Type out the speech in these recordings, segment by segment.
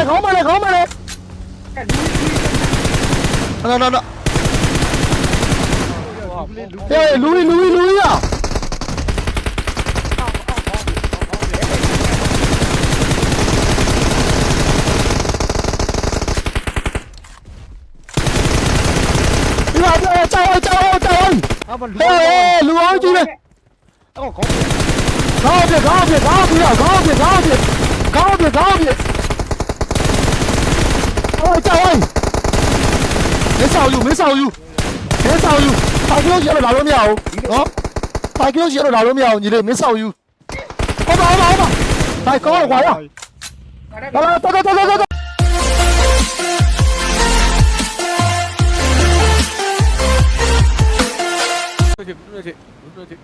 လေခေါင်းပါလေခေါင်းပါလေနော်နော်နော်ဟေးလူကြီးလူကြီးလူကြီးရဒီမှာကြောက်ကြောက်ကြောက်ကြောက်ဟေးလူအောင်ကြီးလေအော်ခေါင်းခေါင်းပြခေါင်းပြခေါင်းပြခေါင်းပြခေါင်းပြခေါင်းပြခေါင်းပြ ơi chào anh Phía sao dù, phía sao dù Phía sao dù Tại cái diễn rồi đảo lông mèo. Đó. Tại cái diễn rồi đảo lông mèo Nhìn lên phía sao dù Ôm vào, ôm vào, ôm vào Tại có ở ngoài à Đó, đó, đó, đó, đó, đó Đúng rồi chị, đúng rồi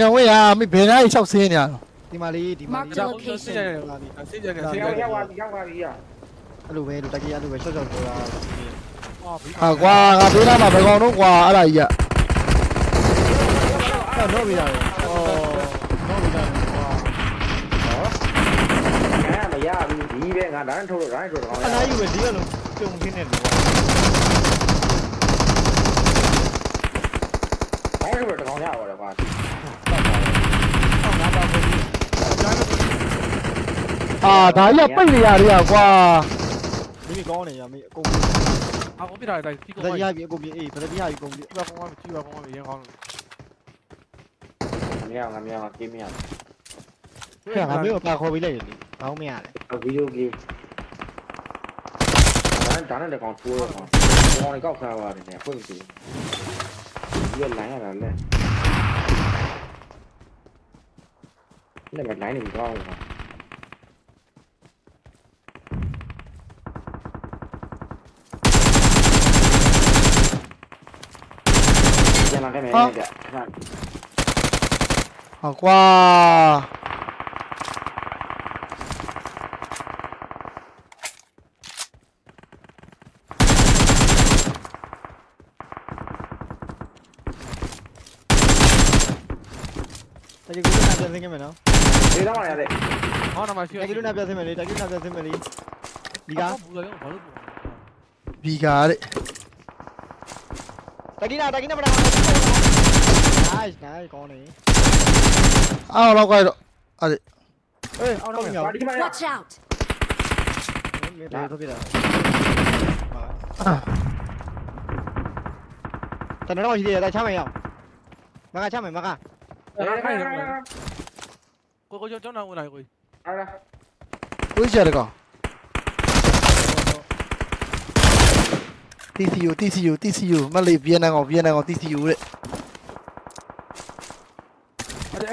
ငဝေးဟာမင်းဘယ်နားကြီး၆ဆင်းနေရတော့ဒီမှာလေးဒီမှာလေးဒါဟုတ်ဆင်းကြတယ်လားဒီဆင်းကြတယ်ဆင်းရောက်ရောက်ပါပြီရောက်ပါပြီရအဲ့လိုပဲလူတက်ကြီးအဲ့လိုပဲရှော့ရှော့ဆိုတာဟာကွာငါဘေးနားမှာဘယ်ကောင်တော့ကွာအဲ့ဒါကြီးကအဲ့တော့တော့ပြရတယ်ဩတော့ပြရတယ်ကွာဟောအဲ့မရဘူးဒီပဲငါဒါန်းထုတ်လို့ဒါန်းထုတ်တော့အဲ့ဒါကြီးပဲဒီကလုံးကြုံခင်းနေတယ်ကွာဘာလို့တော့ကောင်းရပါတော့ကွာ အာဒါကြီးကပိတ်နေရတယ်ကွာမိမိကောင်းနေရမိအကုန်အာကွန်ပျူတာလိုက်တီးကောဒါင်းကြီးရပြီအကုန်ပြေးအေးဒါကြီးရပြီအကုန်ပြေးတီးပါကောင်းပါတီးပါကောင်းပါရင်းကောင်းလို့မရငါမရငါကင်းမရဟဲ့ငါမျိုးပါခေါ်ပြီးလိုက်ရည်ဘောင်းမရလေဗီဒီယိုဂိမ်းဒါနဲ့လည်းကောင်ချိုးရအောင်ကောင်လည်းကောက်စားပါတယ်နဲ့ဖွင့်ပြီဒီလိုလိုင်းရတာလဲလက်မလိုင်းနေပြီကောင်းတယ် နဲ့မယ်နဲ့ကြဟောကွာတကယ်ကိုနာပြဆင်းခဲ့မယ်နော်ဒေတာပါရတဲ့ဟောနမှာရှိတကယ်ကိုနာပြဆင်းမယ်လေတကယ်ကိုနာပြဆင်းမယ်လေဒီကဘူးလာရောဘာလို့ဘူးဘီကာတဲ့တကိနာတကိနာပဒါ Nice nice ကောင်းနေအောက်တော့ကြိုက်တော့အဲ့ เอ้ยเอาหน้ามา Watch out! လေလေထုတ်ပြတာပါတနတော့ရှိသေးတယ်ဒါချမယ်ရအောင်မကချမယ်မကကိုကိုကျောင်းကျောင်းတော်ဝင်လာကိုကြီးကိုကြီးချရကောင် TCU TCU TCU မလေးဗီယက်နမ်ကောင်ဗီယက်နမ်ကောင် TCU တဲ့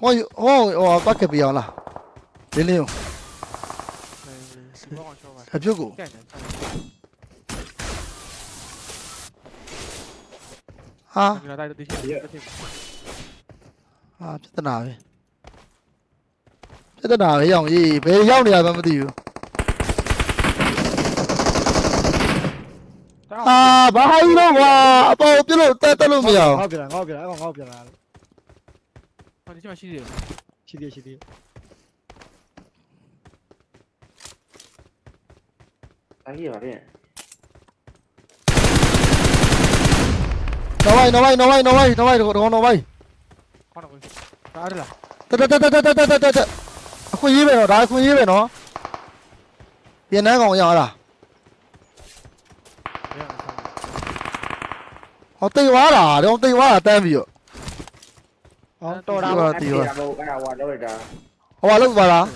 Ôi, ôi, ôi, bắt kẹp bìa là Đến liều Thật chứ cũ À. À, chết tên nào vậy? Chết tên nào vậy? Dòng gì? Bế dòng đi à, mà mà tiêu À, bà hay lắm à, bà hộp chứ lộ, tên tên luôn bây giờ. Ngọc kìa, ngọc kìa, ngọc kìa. ဒီချိန်မှာရှိသေးတယ်ရှိသေးရှိသေးအားကြီးပါဗျာ No hay, no hay, no hay, no hay, no hay, no, no hay. ဟောတော့ကိုဒါရလား Te, te, te, te, te, te, te, te, te. Khu gì vậy nó, đá khu gì vậy nó. Tiền này còn nhỏ là. ဟောတိတ်သွားတာတော့တိတ်သွားတာတန်းပြီးတော့ ဟောတော်တာပါတီးပါအဲ့ဒါဟိုတော့ရတာဟောလောက်ပါလား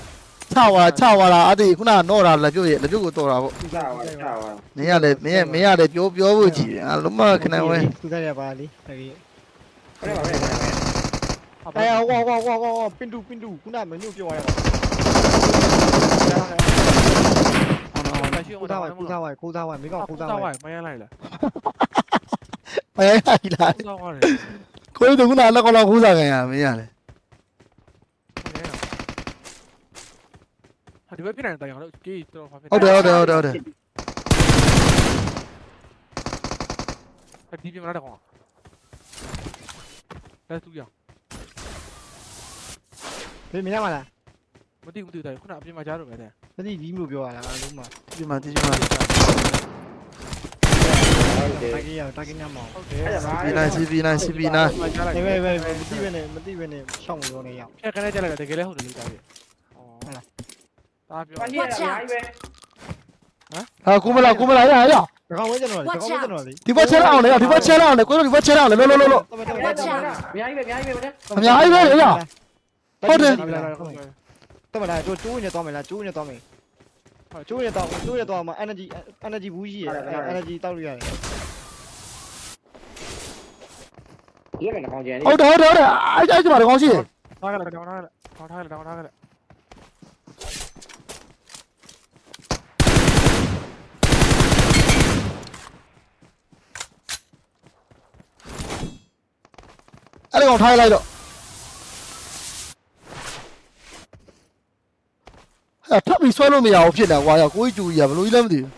ချွာချွာလားအဲ့ဒီခုနကတော့တာလက်ပြုတ်ရလက်ပြုတ်ကိုတော်တာပေါ့သူစားပါချွာမင်းကလည်းမင်းမင်းကလည်းပြောပြောဖို့ကြည်တယ်အလုံးမခဏဝဲသူစားရပါလေတကယ်အဲ့ဒါပါပဲအဲ့ဟောဟောဟောဟောပင်တူပင်တူခုနမင်းတို့ပြောရပါကိုသားဝိုင်ကိုသားဝိုင်ကိုသားဝိုင်မိကောင်ကိုသားဝိုင်မရလိုက်လားမရလိုက်လားကိုသားဝိုင် ကိုယ်တို့ကလက်ကောက်လောက်ခိုးစားခံရမင်းရလေဟာဒီဘက်ပြနေတယ်အောင်လို့ကြေးတော်ဖာဖြစ်ဟုတ်တယ်ဟုတ်တယ်ဟုတ်တယ်ဟုတ်တယ်ဒီပြမလားတကောင်လက်သူရဘယ်မရမလားမသိဘူးသိတယ်ခုနအပြင်မှာကြားတော့ပဲတဲ့မသိဒီမလို့ပြောရတာအလုံးမဒီမှာဒီမှာဟု တ်တယ်တာကီရတာကီညမောင်ဟုတ်တယ်အဲ့ဒါစီပီနိုင်စီပီနိုင်စီပီနိုင်ကြားလိုက်နေပဲပဲမသိပဲနဲ့မသိပဲနဲ့ရှောင်းလို့နေရအောင်ဖြတ်ကနေကြားလိုက်တကယ်လဲဟုတ်တယ်လေတာကြီးဩတာပြောဘာကြီးရအများကြီးပဲဟာကိုမလာကိုမလာရရတကောင်ဝဲကျွန်တော်လေတကောင်ဝဲကျွန်တော်လေဒီဘက်ချဲလောက်အောင်လေဒီဘက်ချဲလောက်အောင်လေကိုတို့ဒီဘက်ချဲလောက်အောင်လေလောလောလောလောတမတမတမအများကြီးပဲအများကြီးပဲဗျာအများကြီးပဲလေရဟုတ်တယ်တမလားကျိုးကျိုးနေတော့မယ်လားကျိုးနေတော့မယ် ကျိုးနေတော့ကျိုးနေတော့မှာ energy energy ဘူးရှိရ energy တောက်လို့ရတယ်ဒီကလည်းကောင်းကြတယ်ဟုတ်တယ်ဟုတ်တယ်ဟုတ်တယ်အဲ့အဲ့ဒီမှာကောင်းရှိတယ်ထားကြလိုက်တောင်းထားကြလိုက်တောင်းထားကြလိုက်တောင်းထားကြလိုက်အဲ့ဒီကောင်ထားလိုက်တော့ အဲ့ထပ်ပြီးဆွဲလို့မရဘူးဖြစ်နေကွာရကိုကြီးကျူကြီးရဘလို့ကြီးလည်းမသိဘူး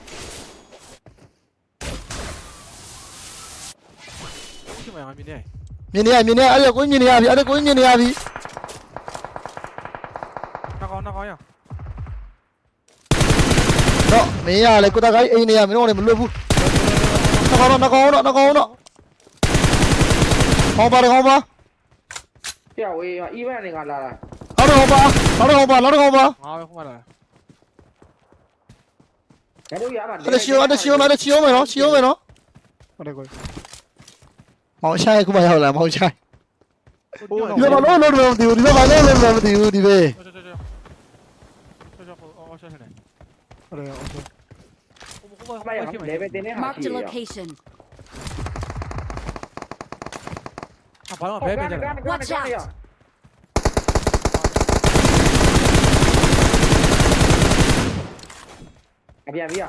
ရှိမှငါမြင်နေမြင်နေရမြင်နေရအဲ့ဒီကိုကြီးမြင်နေရပြီအဲ့ဒီကိုကြီးမြင်နေရပြီနှကောင်နှကောင်ရတော့မင်းရလေကိုတကိုင်းအိမ်နေရမင်းတို့လည်းမလွတ်ဘူးနှကောင်တော့နှကောင်တော့နှကောင်တော့ဟောပါတော့ဟောပါပြဝေးအီဗန်တွေကလာလာဟောတော့ဟောပါဟောတော့ဟောပါနောက်တော့ဟောပါငါပဲခုမှလာဒါတို့ ရပါအဲ့ဒါရှီယိုအဲ့ဒါရှီယိုနော်အဲ့ဒါရှီယိုမယ်နော်ရှီယိုမယ်နော်ဟုတ်တယ်ကိုမောင်ဆိုင်ခုမှရောက်လာမောင်ဆိုင်ဟိုဒီဘက်မှာလုံးလုံးမသိဘူးဒီဘက်မှာလုံးလုံးမသိဘူးဒီပဲကျော်ကျော်ကျော်ကျော်ကျော်ဟိုအော်ဆက်နေဟုတ်တယ်ဟုတ်တယ်ဟိုဟိုအမရလေပဲတင်းနေဟာ Marked a location. ဟာဘာလို့ဘဲပြန်ကြလဲ Watch out. အပြန်ပြရဟာ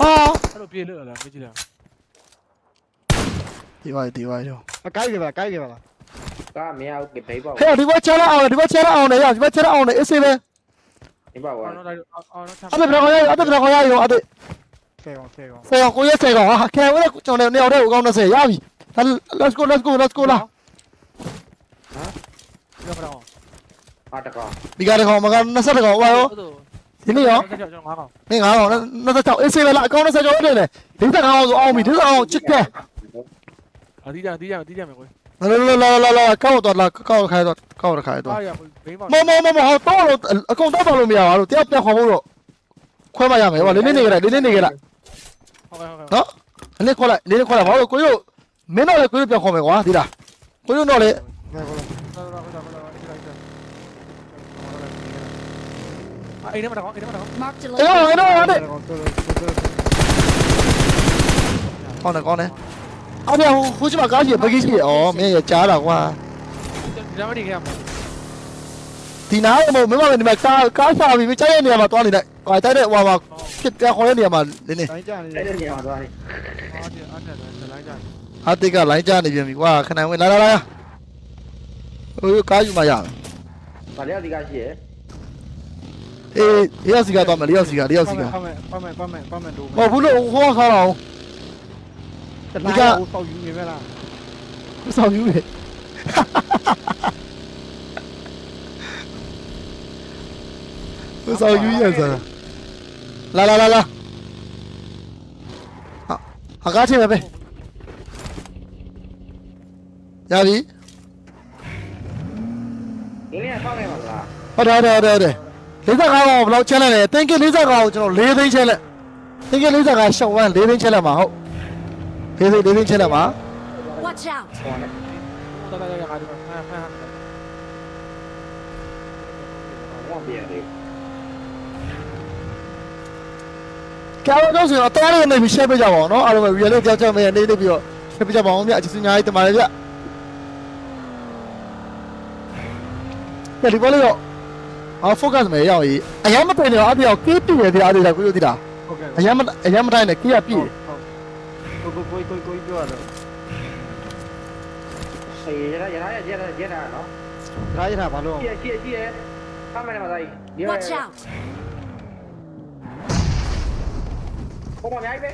အဲ့လိုပြေးလို့လားမကြည့်လားဒီပါဒီပါရောအကိုက်ပြပါကိုက်ပြပါလားကမရဘူးဘေးပေါ့ဟဲ့ဒီဘက်ချလာအောင်ဒီဘက်ချလာအောင်လေရဒီဘက်ချလာအောင်လေအစ်စေပဲဒီပေါ့ကွာအော်တော့အော်တော့အဲ့ဒါဘယ်ကောင်ရအဲ့ဒါဘယ်ကောင်ရရောအဲ့ဒါဆယ်ကောင်ဆယ်ကောင်ဆယ်ကောင်ကိုရက်ဆယ်ကောင်ဟာခဲဝဲကျွန်တော်နေအောင်တဲ့ကောင်20ရပြီ let's go let's go let's go လာဒီကတော့ ဟာတကောဒီကတကောင်မက20ကောင်ဝါရောဟုတ်ဒီနေ့ရောကျွန်တော်ငါးကောင်နေ9ကောင်26အစ်စေပဲလားအကောင်20ကောင်တယ်လေဒီကကောင်ဆိုအောင်ပြီဒီကောင်ချစ်ကဲအတီးကြအတီးကြအတီးကြမယ်ကိုလာလာလာလာလာကောက်တော့လာကောက်ခိုင်းတော့ကောက်ခိုင်းတော့အားရဘိန်းပါမမမမဟောတော့အကောင်တော့ပါလို့မရပါဘူးတရားပြန်ခေါ်ဖို့တော့ခွဲမရမယ်ဟောလေးလေးနေကြလိုက်လေးလေးနေကြလိုက်ဟုတ်ကဲ့ဟုတ်ကဲ့နော်လေးခေါ်လိုက်လေးခေါ်လိုက်ဘာလို့ကိုရိုမင်းတော့လေကိုရိုပြန်ခေါ်မယ်ကွာဒီလားကိုရိုတော့လေ ငါကောလားအိမ်ထဲမှာတော့အိမ်ထဲမှာတော့ Marked a အေး location. အေးတော့အဲ့ငါကောတော်တော်ကောင်းတယ်ကောင်းတယ်အော်ဗျာဟိုချမကားကြီးဘဂိကြီးဩမင်းရကြားတာကွာဒီနားမနေခဲ့ရမှာဒီနားမမမဒီမှာကားကားစားပြီးကြားရနေရမှာတွားနေလိုက်ကွာတိုက်တဲ့ဟွာမှာဖြစ်ပြန်ခေါ်ရနေရမှာနင်းနေတိုင်းကြနေတအဲ့ယ်ဒီနေရာသွားနေ အားဒီအားနဲ့ဇလိုင်းကြဟာတိတ်ကလိုင်းကြားနေပြန်ပြီကွာခဏဝင်လာလာလာဟိုကားယူမှရမယ်ဗာလေဒီကရှိရအေးတယောက်စီကတော့မယ်တယောက်စီကတယောက်စီကပတ်မယ်ပတ်မယ်ပတ်မယ်ပတ်မယ်တို့မဟုတ်ဘူးလို့ဟောဆောင်းအောင်တလားကိုပေါက်ယူနေမလားဆောင်းယူလေဘယ်ဆောင်းယူရစမ်းလာလာလာလာဟာဟာကားချင်းပဲပဲရပြီ ဒီနေ့ဆောင်းနေမှာလားဟုတ်တယ်ဟုတ်တယ်ဟုတ်တယ် 45ကောင်ဘယ်လောက်ချဲလဲလဲတင်က45ကောင်ကျွန်တော်4သိန်းချဲလဲတင်က45ရှော့ဝမ်း4သိန်းချဲလဲမှာဟုတ်4သိန်း4သိန်းချဲလဲမှာ Watch out. ဟောနေတော်တော်ရငါဒီမှာဖမ်းဖမ်းဟောပြန်တယ်ကျောင်းတော့ဆိုတော့တော်ရနေပြီရှင်းပေးကြပါအောင်နော်အားလုံးပဲ real လေးကြောက်ကြောက်မဲနေနေပြီးတော့ဖိပြကြပါအောင်ဗျအချစ်စညာကြီးတမားလေးဗျဒီဘောလေးတော့ အော် focus မယ်ရအောင်ကြီးအရင်မပင်တော့အပြောက်ကေးပြည့်ရတဲ့အားတွေကိုကိုသိတာဟုတ်ကဲ့အရင်မအရင်မတိုင်းနဲ့ကေးရပြည့်ဟုတ်ကိုကိုကိုကိုပြောရတော့အေးရရရရရရရနော်ဒါရတာဘာလို့ရှိရရှိရရှိရဖမ်းမယ်မသားကြီးဒီ Watch out! ပုံမအများကြီးပဲ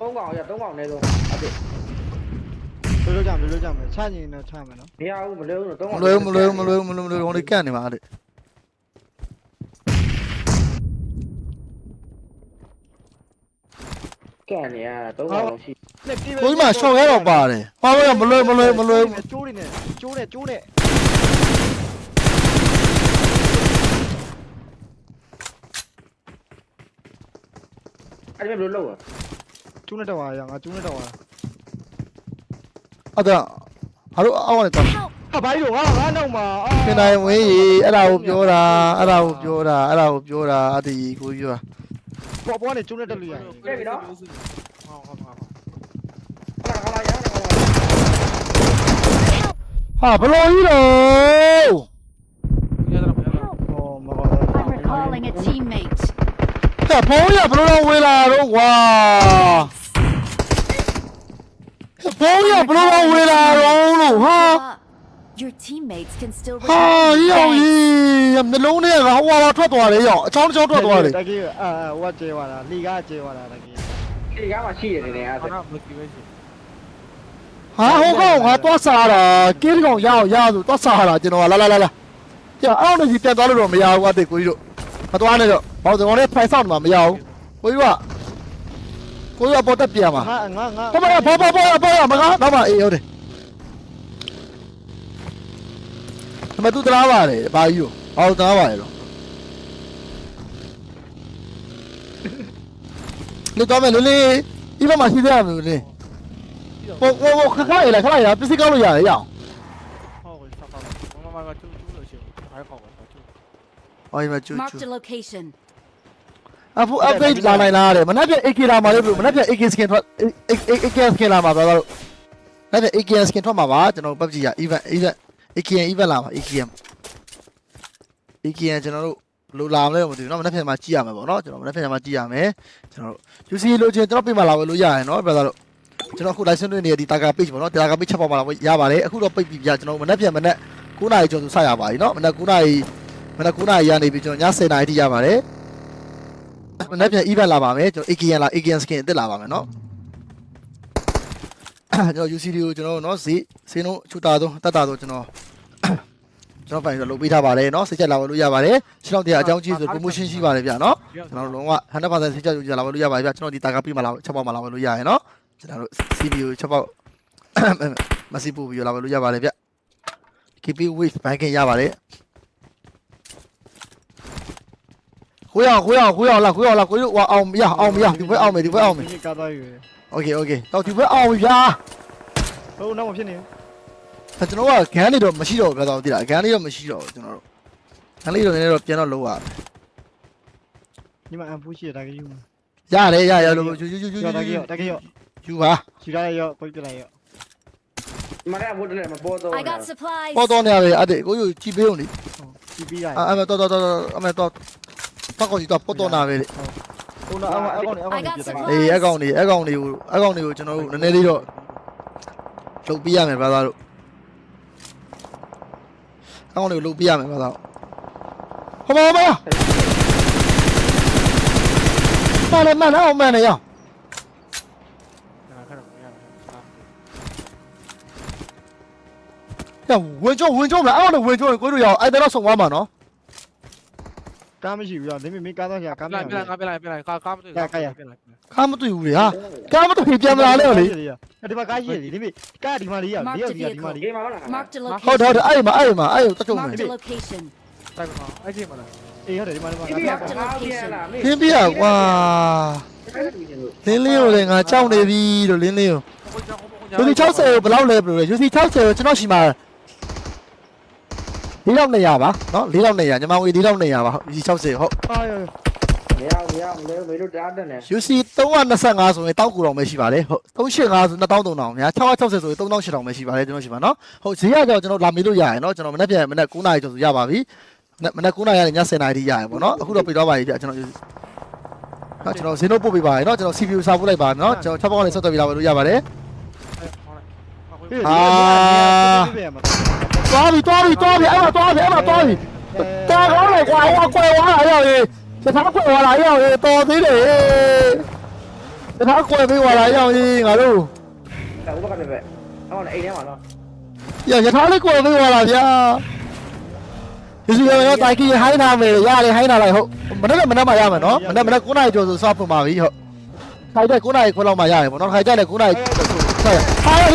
သုံးကောင်ရသုံးကောင်နေဆုံးဟုတ်တယ်လွလွကြမယ်လွလွကြမယ်ချရင်တော့ချမယ်နော်မရဘူးမလွယ်ဘူးတော့သုံးကောင်မလွယ်ဘူးမလွယ်ဘူးမလွယ်ဘူးမလွယ်ဘူးဟိုလေကန့်နေမှာလေကန့်နေရသုံးကောင်လုံးရှိကိုကြီးမှာရှော့ခဲတော့ပါတယ်ပါလို့မလွယ်မလွယ်မလွယ်ဘူးကျိုးနေတယ်ကျိုးနေကျိုးနေအဲ့ဒီဘယ်လိုလုပ်อ่ะ ကျိုးနဲ့တော့ရငါကျိုးနဲ့တော့ရအဲ့ဒါဟာတို့အောက်ကနေတော့ဟာဘာလို့ငါငါနောက်မှာပြင်နိုင်ဝင်းကြီးအဲ့ဒါကိုပြောတာအဲ့ဒါကိုပြောတာအဲ့ဒါကိုပြောတာအတီကိုကြီးပြောတာပေါ်ပေါ်နဲ့ကျိုးနဲ့တက်လို့ရတယ်ဟုတ်ဟုတ်ဟုတ်ဟုတ်လားဟုတ်လားရအောင်ဟုတ်လားဟာဘလို့ကြီးတော့ရတာမရတာဟောမဟုတ် I'm recalling a teammate. ဟဲ့ဘုံရဘလို့တော့ဝေးလာတော့ကွာ ဘုံရဘလို့တော့ဝေးလာတော့လို့ဟာ Your teammates can still ဟာ return. ရောက်ကြီးနှလုံးထဲကဟိုဟာထွက်သွားတယ်ရောက်အချောင်းချောင်းထွက်သွားတယ်တကယ်အာဟိုကကျဲသွားတာလီကကျဲသွားတာတကယ်ဒီကားမှာရှိရတယ်နေအဲ့ခဒါဏမကြည့်ပဲရှိဟာဟိုကောင်ငါသွားစားတာကင်းကောင်ရအောင်ရဆိုသွားစားတာကျွန်တော်ကလာလာလာလာပြအောင်နေကြီးပြန်သွားလို့တော့မရဘူးအတေကိုကြီးတို့မသွားနဲ့တော့ဘောင်းစကောင်လေးဖိုင်ဆောက်နေမှာမရဘူးကိုကြီးက ကိုကြီးကပေါ်တက်ပြန်မှာငါငါငါဘောဘောဘောဘောဘောဘောမကားတော့မအေးဟုတ်တယ်မတူတလားပါတယ်ဘာကြီးရောဟောတလားပါတယ်တော့လေတော့မယ်လေလေဒီဘက်မှာရှိသေးရမလို့လေဟိုဟိုခခရလေခလိုက်ရပစ္စည်းကောက်လို့ရတယ်ရအောင်ဟုတ်ကဲ့ဆက်ပါမမကကျူးကျူးလို့ရှိတယ်အားကောက်ပါကျူးဟောဒီမှာချူချူ Marked a location. အဖူ update လာနိုင်လားတဲ့မနေ့က AK လာမှာလေဘလို့မနေ့က AK skin ထွက် AK skin လာမှာသွားတော့မနေ့က AK skin ထွက်မှာပါကျွန်တော် PUBG က event event AKN event လာမှာ AKN AKN ကျွန်တော်တို့ဘလို့လာမလဲမသိဘူးเนาะမနေ့ကမှကြည့်ရမယ်ပေါ့เนาะကျွန်တော်မနေ့ကမှကြည့်ရမယ်ကျွန်တော်တို့ UC လိုချင်ကျွန်တော်ပြမှာလာဝယ်လို့ရရင်เนาะ brother တို့ကျွန်တော်အခု license တွေနေဒီ Taga page ပေါ့เนาะ Taga page ချက်ပေါ်မှာလာဝယ်ရပါတယ်အခုတော့ပိတ်ပြီပြကျွန်တော်မနေ့ကမနေ့9နာရီကျော်သူစရပါပြီเนาะမနေ့9နာရီမနေ့9နာရီရနေပြီကျွန်တော်ည10နာရီထိရပါတယ် မနေ့ပြန် event လာပါမယ်ကျွန်တော် AKN လာ AKN skin အစ်စ်လာပါမယ်เนาะကျွန်တော် UCD ကိုကျွန်တော်เนาะဈေးဈေးနှုန်းချူတာတော့တတ်တာတော့ကျွန်တော်ကျွန်တော်ဖိုင်တော့လုပ်ပေးထားပါတယ်เนาะစိတ်ချက်လာဝယ်လို့ရပါတယ်ရှင်းတော့တရားအကြောင်းကြီးဆို promotion ရှိပါတယ်ဗျာเนาะကျွန်တော်လုံးဝ100%စိတ်ချက်ယူကြလာဝယ်လို့ရပါတယ်ဗျာကျွန်တော်ဒီတာကပြီးမှလာချက်ပေါက်မှလာဝယ်လို့ရရယ်เนาะကျွန်တော်တို့ CPU ချက်ပေါက်မစီပူပြီးလာဝယ်လို့ရပါတယ်ဗျ KP wave ဘိုင်းကရပါတယ် ကိုရကိုရကိုရလာကိုရလာကိုရအောင်မရအောင်မရဒီဘက်အောင်မယ်ဒီဘက်အောင်မယ် ဒီကားသွားယူ โอเคโอเคတော့ဒီဘက်အောင်ပြီဗျာ ဟိုနောက်မဖြစ်နေ ဒါကျွန်တော်ကဂန်းလေးတော့မရှိတော့ဘူးဗျာတော့တိလားဂန်းလေးတော့မရှိတော့ဘူးကျွန်တော်တို့ဂန်းလေးတော့နည်းနည်းတော့ပြန်တော့လုံးရ ညီမအန်ဖူးရှိတာတကယ်ယူ ရတယ်ရရလို့ယူယူယူယူ ရောတကယ်ရောတကယ်ရော ယူပါ ယူလိုက်ရောကိုပြလိုက်ရော မနေ့ကဘုတ်တယ်မပေါ်တော့ I got supplies. ပေါ်တော့နေရတယ်အဲ့ဒါကိုယူကြည့်ပေးဦးလေ ကြည့်ပြီးလိုက် အဲ့မဲ့တော့တော့တော့အမဲ့တော့ တော့ကိုကြီးတော့ပေါ်တော့နာပဲလေဟိုနောက်အကောင်အကောင်ပြတယ်အေးအကောင်နေအကောင်နေကိုအကောင်နေကိုကျွန်တော်တို့နည်းနည်းလေးတော့လုတ်ပြရမယ်ဗျာသားတို့အကောင်နေကိုလုတ်ပြရမယ်ဗျာသားဟောမမမမလည်းမနဲ့အောင်မနဲ့ရအောင်ခဏမရဘူး။ညဝင်ကြဝင်ကြမလားအဲ့တော့ဝင်ကြကိုတို့ရအောင်အဲ့ဒါတော့ဆုံးသွားမှာနော် ကားမရှိဘူးရောလင်းမင်းကားသွားချာကားမပြန်ပြန်ငါပြန်လိုက်ပြန်လိုက်ကာကားမတွေ့ပြန်လိုက်။ကားမတွေ့ဘူးလေဟာ။ကားမတွေ့ပြန်မလာလဲလေဒီမှာကားရှိလေလင်းမင်းကားဒီမှာလေးရလေးရောက်ဒီမှာလေးဒီမှာမလား Marked a ဟုတ်တယ်ဟုတ်တယ် location. အဲ့မှာအဲ့မှာအဲ့ကိုတတ်ကြုံမယ် Marked a location. တိုက်ပါအဲ့ဒီမှာလား။အေးဟုတ်တယ်ဒီမှာဒီမှာဒီကဘာပြန်လာမေးခင်းပြကွာလင်းလေးကိုလည်းငါကြောက်နေပြီလို့လင်းလေးကိုယူစီ60ကိုဘယ်လောက်လဲဘယ်လိုလဲယူစီ60ကိုကျွန်တော်ရှိမှာ ၄လောက်နေရပါနော်၄လောက်နေရညီမငွေ၄လောက်နေရပါယူစီ60ဟုတ် အာရမရမရမလဲမေတို့တားတယ်နဲ့ယူစီ325ဆိုရင်တောက်ကူတော်ပဲရှိပါတယ်ဟုတ်385ဆို2300များ660ဆိုရင်3800ပဲရှိပါတယ်ကျွန်တော်ရှိမှာနော်ဟုတ်ဈေးရကြောကျွန်တော်လာမေးလို့ရရနော်ကျွန်တော်မနေ့ပြန်မနေ့9နာရီကျော်ဆိုရပါပြီမနေ့9နာရီကနေည10နာရီထိရရပေါ့နော်အခုတော့ပြတော့ပါပြီပြကျွန်တော်နော်ကျွန်တော်ဈေးနှုတ်ပို့ပေးပါရနော်ကျွန်တော် CPU စာပို့လိုက်ပါနော်ကျွန်တော်6ပေါက်နဲ့ဆက်သွယ်ပြလာလို့ရပါတယ်သွားပြီသွားပြီသွားပြီအဲ့မှာသွားပြီအဲ့မှာသွားပြီတာကောင်းလေ to thì to thì to thì em là to thì em là to thì. Ta có này quá quá, quay quá lại rồi thì thắng quay quá lại rồi to tí để dạ, thì thắng quay cái quá lại rồi thì ngờ đâu? Đâu có bắt được vậy không này đấy mà nó giờ thì thắng cái quay cái quá lại rồi thì tại kia hay nào về ra thì hay nào lại hộ mình đất mình đã mà ra à mà nó. Mình đất mình đất cũ này rồi rồi sao mà ý hộ hay đây cũ này còn lòng à mà ra nó. Hay đây này cũ này. Hai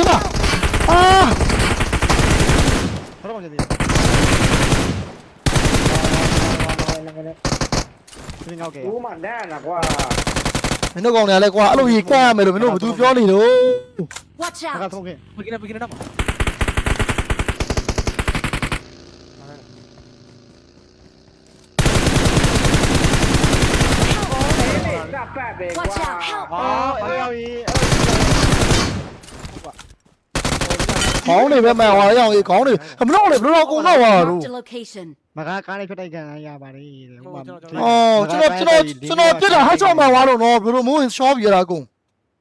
ငေါ့ကဲဦးမနာနာကွာမင်းတို့ကောင်တွေကလည်းကွာအဲ့လိုကြီးကန့်ရမယ်လို့မင်းတို့ဘာသူပြောနေလို့ Watch ငါ out! ဆုံးခင် Begini begini nama. စပတ်ပဲကွာ Watch out! Help! အော်အေးရောက်ကြီးခေါင်းတွေပဲမှန်သွားရအောင်ကြီးခေါင်းတွေမလို့လေဘလို့တော့ကုန်တော့ပါလို့ Marked a location. မကားကားလေးဖက်တိုက်ကန်ရပါတယ်တဲ့ဟိုမှာအော်ကျွန်တော်ကျွန်တော်ကျွန်တော်ပြစ်တာဟတ်ချောင်းမှန်သွားလို့နော်ဘလို့မိုးရင်ရှော့ပြရတာကုန်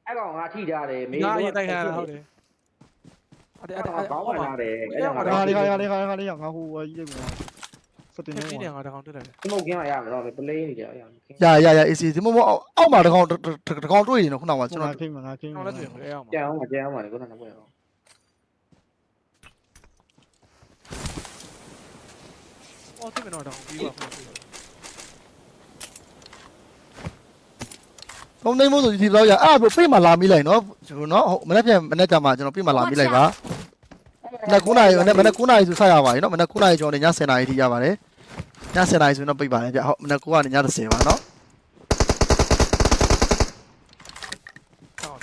အဲ့ကောင်ငါထိထားတယ်မေး Nah, iya tak kena tahu deh. Ada အဲ့ ada ကောင် ada. ဘောင်းဝင်လာတယ်အဲ့ကောင်ခါငါလေးခါလေးခါလေးခါလေးငါဟိုကြီးလေးကစတင်နေ Ini yang ada counter deh. စမုတ်ကင်းလာရမယ်တော့ပလေးနေကြရအောင်ရရရအေးစီဒီမို့အောက်မှာတကောင်တကောင်တွေ့ရင်တော့ခုနကကျွန်ကျွန်တော်တော်ခိမငါခိမ Kau lah tu yang boleh ama. ကြအောင်မကြအောင်ပါလေခုနကပွဲအောင် Oh, tu memang ada. Biwa. သုံးသိန်းမို့ဆိုဒီလောက်ရအဲ့ဒါပြေးမှလာမိလိုက်နော်ကျွန်တော်နော်ဟုတ်မနေ့ပြန်မနေ့ကမှကျွန်တော်ပြေးမှလာမိလိုက်ပါမနေ့9နာရီမနေ့မနေ့9နာရီဆိုဆက်ရပါပြီနော်မနေ့9နာရီကျော်နေည10နာရီထိရပါတယ်ည10နာရီဆိုတော့ပြိတ်ပါတယ်ဗျဟုတ်မနေ့9ကနေည10ပါနော် Kau.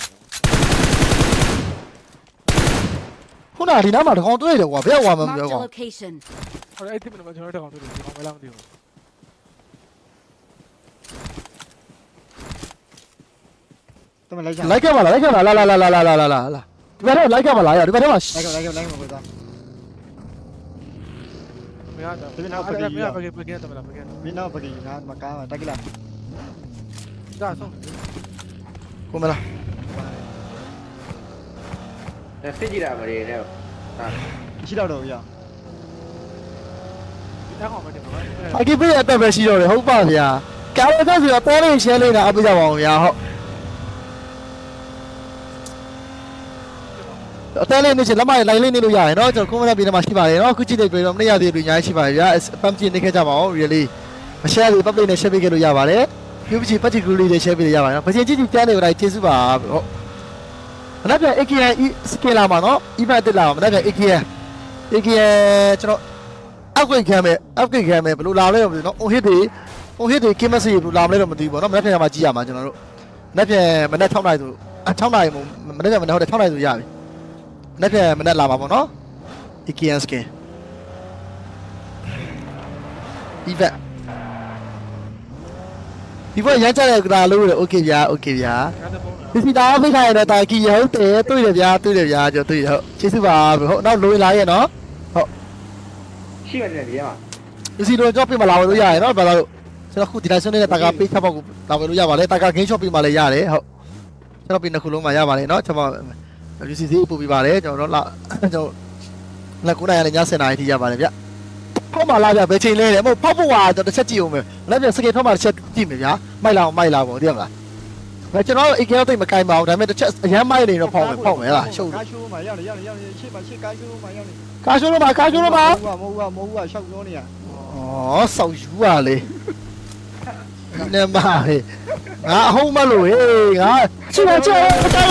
ခုနကဒီနားမှာတကောင်တွေ့တယ်ကွာဘယ်ကွာမ Marked ပြော a ကွာ location. Ada item memang jangan ada counter deh. Kau melang dia. တမလိုက်ချလိုက်ခဲ့ပါလားလိုက်ခဲ့ပါလားလာလာလာလာလာလာလာလာဒီဘက်တော့လိုက်ခဲ့ပါလားရဒီဘက်တော့လိုက်ကလိုက်လိုက်မကွာ Memang ada. Tapi nak Ada pergi memang juga. pergi pergi tu memang pergi. မင်းတော့ပကီငါမကားတက်ကြလား Dah, so. ကိုမလားစစ်ကြည့်တာမလေးနဲ့ဟာရှိတော့တော့ ရ Dah kau macam mana? အကိပေးအတက်ပဲရှိတော့တယ်ဟုတ်ပါဗျာကာဝတ်သက်ဆိုတော့ပေါ်လေးရှဲလေးတာအပေးကြပါအောင်ဗျာဟုတ်အတဲလေးနေချင်လက်မလိုင်းလေးနေလို့ရတယ်နော်ကျွန်တော်ကွန်မန့်ပြည်ထဲမှာရှိပါတယ်နော်အခုကြည့်နေပြီတော့မနေ့ရသေးဘူးညာရှိပါတယ်ဗျာပမ်ကြည့်နေခဲ့ကြပါအောင် really မ share ဘူး public နဲ့ share ပေးခဲ့လို့ရပါတယ်ပြုပချီ particularly တွေ share ပေးလို့ရပါတယ်နော်ပချင်ကြည့်ကြည့်တန်းနေကြတိုင်းကျေးဇူးပါဟုတ်မနေ့ပြန် AKN skill လာမှာနော် event တက်လာမှာမနေ့ပြန် AKN AKN ကျွန်တော် upgrade ခံမယ် upgrade ခံမယ်ဘယ်လိုလာလဲတော့မသိဘူးနော် on hit တွေ on hit တွေ game message ဘယ်လိုလာမလဲတော့မသိဘူးပေါ့နော်မနေ့ပြန်မှာကြည့်ရမှာကျွန်တော်တို့မနေ့ပြန်မနေ့6နာရီဆို6နာရီမနေ့ပြန်မနေ့ဟုတ်တယ်6နာရီဆိုရပြီမနေ့ပြန်မနေ့လာမှာပေါ့နော် AKN skin event ဒီဘက်ရမ်းကြတဲ့ကလာလို့လေ okay ဗျာ okay ဗျာ Ada pun. ဒီစီတာဖိတ်ခိုင်းရတဲ့တာကီဟုတ်တယ်တွေ့တယ်ဗျာတွေ့တယ်ဗျာကျွန်တော်တွေ့တယ်ဟုတ်ကျေးဇူးပါဟုတ်နောက်လိုလာရဲ့နော် ရှိမှတယ်ဒီမှာဒီစီတော့ကြောက်ပြမလာလို့ရရနော်ဘာလို့ကျွန်တော်ခုဒီတိုင်းဆွနေတဲ့တာကပိတ်ချက်ပေါက်ကိုလာဝင်လို့ရပါလေတာကဂိမ်းရှော့ပြမှလည်းရတယ်ဟုတ်ကျွန်တော်ပြနှစ်ခုလုံးမှရပါတယ်နော်ကျွန်တော် UCC ပို့ပြပါတယ်ကျွန်တော်လာကျွန်တော်လက်ကူနိုင်ရည7နာရီထိရပါတယ်ဗျဖောက်မှလာဗျဘယ်ချိန်လဲတဲ့မဟုတ်ဖောက်ဖို့ကကျွန်တော်တစ်ချက်ကြည့်အောင်မယ်လက်ပြန်စကေဖောက်မှတစ်ချက်ကြည့်မယ်ဗျာမိုက်လာအောင်မိုက်လာပေါ့သိရမလား ဘယ်ကျွန်တော် AKL တိတ်မကင်ပါဘူးဒါပေမဲ့တစ်ချက်အရမ်းမိုက်နေတော့ဖောက်မယ်ဖောက်မယ်လားရှုပ်ကားရှိုးမှာရောက်နေရောက်နေရောက်နေရှေ့မှာရှေ့ကားရှိုးမှာရောက်နေကာရှိုးလို့ပါကာရှိုးလို့ပါမဟုတ်ဘူးမဟုတ်ဘူးမဟုတ်ဘူးရှောက်ပြောနေရဩဆောက်ယူပါလေနေမဟေးငါအဟုတ်မလို့ဟေးငါချစ်ပါချစ်ပါတာ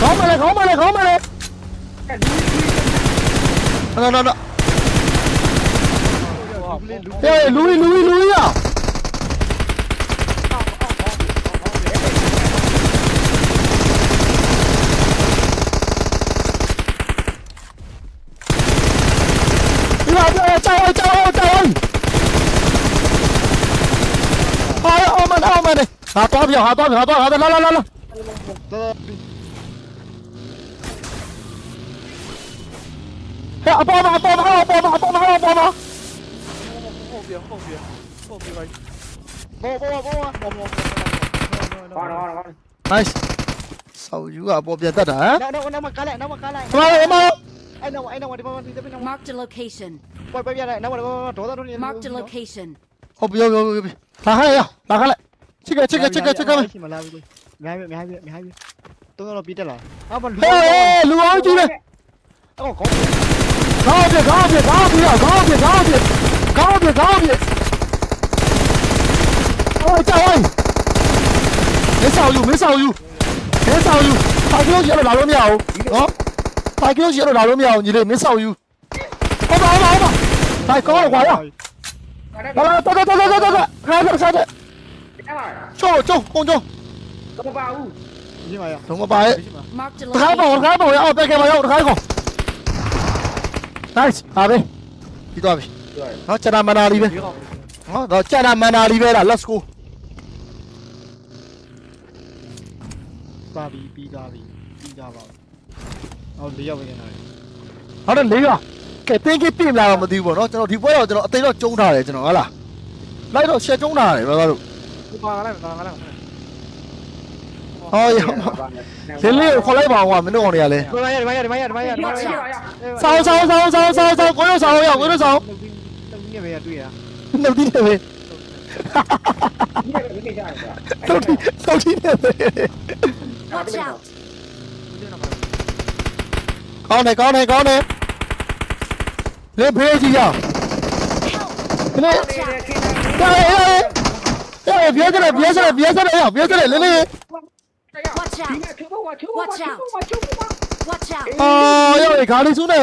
ကောင်းမလဲကောင်းမလဲကောင်းမလဲနော်နော်နော်လူလေးလူဟေးလူကြီးလူကြီးလူကြီးရ 啊，多少票？好，多少票？多少票？来来来来，走走。哎呀，爆发！爆发！爆发！爆发！爆发！后边，后边，后边来！爆发！爆发！爆发！爆发！完了，完了，完了！哎，少油啊，爆变大的啊！那那我那么干嘞，那么干嘞！妈的，妈！哎，那我哎，那我你这边能 mark the location？快快变嘞，那我那我躲到这里。mark the location。哦，不要不要不要！拉开来呀，拉开来！ ခိုင်းလိုက်ချစ်ကချစ်ကချစ်ကချစ်ကမရှိမလားဘူးများပြီများပြီများပြီတော့တော့ပြီးတက်လာအော်မလူဟေးလူအောင်ကြီးလေအော်ကောင်းကောင်းပြီကောင်းပြီကောင်းပြီကောင်းပြီကောင်းပြီကောင်းပြီကောင်းပြီဟိုကြောက်ဝိုင်းမင်းဆောင်ယူမင်းဆောင်ယူမင်းဆောင်ယူဖိုင်ကလို့ရတော့လာလို့မရဘူးနော်ဖိုင်ကလို့ရတော့လာလို့မရဘူးညီလေးမင်းဆောင်ယူဟုတ်ပါဟုတ်ပါဟုတ်ပါဖိုင်ကောင်းတော့ကွာရလာလာတော်တော်တော်တော်တော်ခါခါခါအဲ့ကျိုး 쳐! 쳐! 꽁쳐! 조심하여. 정말 봐해. Marked a 들어갈 거, location. 들어갈 거, 야, 빼게 봐요, 들어갈 거. 나이스, 아베. 이도 아베. 어, 짜라만 아리베. 어, 너 짜라만 아리베라, 렛츠고. Bobby, B Dobby, B Dobby. ။အော်၄ရောက်ပဲကျန်တာလေဟုတ်တယ်လေးကကဲတင်းကြီးပြင်လာတော့မသိဘူးပေါ့နော်ကျွန်တော်ဒီပွဲတော့ကျွန်တော်အသိတော့ကျုံးထားတယ်ကျွန်တော်ဟုတ်လားလိုက်တော့ရှက်ကျုံးထားတယ်ဘာသာလို့ Thôi Thế liệu khó lấy vào ngoài mới được rồi này Sao sao sao sao sao sao có đâu sao hiểu à? có đâu sao? Đầu tiên về Đầu tiên Đầu tiên về. Con này con này con này. Lên phía gì nhở? Lên. Đây đây ဆောင်းဆောင်းဆောင်းဆောင်းဆောင်းကိုရဆောင်းရောက်ကိုရဆောင်း တုံးနေပဲတွေ့ရ နှုတ်တီးတယ်ပဲ ဒီကနေ့ကြာတယ် နှုတ်တီးနှုတ်တီးတယ်ပဲ Watch out. ကောင်းတယ်ကောင်းတယ်ကောင်းတယ်လေဖေးကြီးရ Help. လေ Watch out. ဟဲ့ဟဲ့ဟဲ့ပြေးတယ်ပြေးတယ်ပြေးတယ်ရောက်ပြေးတယ်လေးလေး Watch ဒီ out. ကချိုးပါချိုးပါချိုးပါချိုးပါ Watch out. အော်ရောက်ခါလေးစုနေ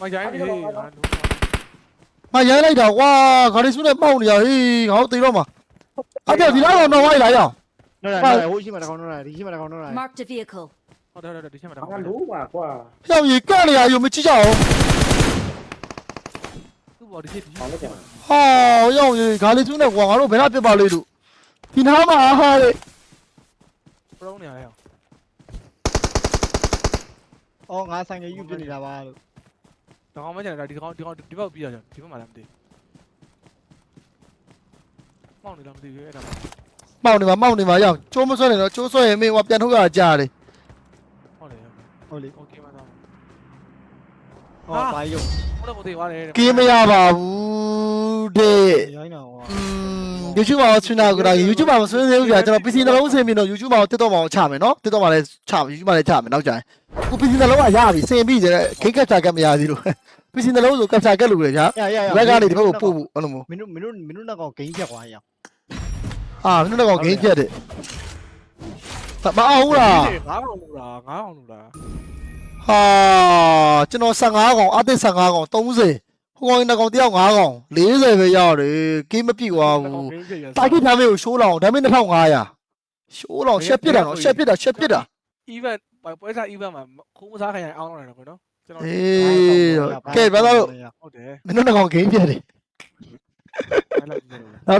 我讲你， မရိုင်းလိုက်တာကွာခါလေးစုနေပေါက်နေရဟေးငါတို့သိတော့မှာအဲ့ဒါဒီလောက်တော့တော့ဝိုင်းလာရအောင် နော်နော်ဟိုရှိမှာတကောင်နော်ဒီရှိမှာတကောင်နော် Marked a vehicle. 好的好的，你先把它 ငါ。လို့ပါကွာ ပြောင်းရီကန့်နေရယူမကြည့်ကြအောင် သူ့ဘော်ဒီဒီဟာရောက်ရေဂါလီကျူးနဲ့ကွာငါတို့ဘယ်တော့ပြစ်ပါလိမ့်လို့ဒီနားမှာအားဟာလေပရုံးနေရလဲဟောအော်ငါဆိုင်ကယူပြစ်နေတာပါလို့ဒီကောင်မကျန်တာဒီကောင်ဒီကောင်ဒီဘက်ပြီးတာကျန်ဒီဘက်မှလည်းမသိမောင်းနေလားမသိဘူးအဲ့ဒါမောင်းနေပါမောင်းနေပါရောက်ကျိုးမဆွဲနဲ့တော့ကျိုးဆွဲရင်မင်းဟောပြန်ထုတ်ရတာကြားတယ်ဟုတ်တယ်ဟုတ်လေโอเคပါ ဟောဘာရုပ်ဟုတ်တော့ကိုသိသွားတယ်ကင်းမရပါဘူးတဲ့ရိုင်းတော့ဟောอืม YouTube မှာဆွေးနွေးကြတာ YouTube မှာမဆွေးနွေးဘူးကြာကျွန်တော် PC နှလုံးအဆင်ပြေတော့ YouTube မှာတက်တော့မှာချမယ်နော်တက်တော့မှာလည်းချမယ် YouTube မှာလည်းချမယ်နောက်ကြရင်ခု PC နှလုံးကရပြီစင်ပြီတဲ့ခိတ်ကပ်ချာကပ်မရသေးလို့ PC နှလုံးဆိုကပ်ချာကပ်လို့လေကြာရရရဘက်ကနေဒီဘက်ကိုပို့ဖို့အဲ့လိုမျိုးမင်းတို့မင်းတို့မင်းတို့နောက်ကောင်ဂိမ်းဖြတ်သွားရအောင်အာမင်းတို့ကောင်ဂိမ်းပြတ်တယ်မအောင်ဘူးလားငါးကောင်လို့လားငါးကောင်လို့လား ဟာကျွန်တော်15ကောင်အသစ်15ကောင်30ဟိုကောင်တကောင်တယောက်5ကောင်40ပဲရတယ်ဂိမ်းမပြည့်သွားဘူးတာကိဒါမေကိုရှိုးလောင်ဒါမေ2500ရှိုးလောင်ရှက်ပစ်တာနော်ရှက်ပစ်တာရှက်ပစ်တာ even ပွဲစား even မှာခုံးမစားခိုင်းအောင်အောင်တယ်ကွနော်ကျွန်တော်အေးကဲဘာလို့ဟုတ်တယ်မင်းတို့ကောင်ဂိမ်းပြတ်တယ်အဲ့လိုပြောလို့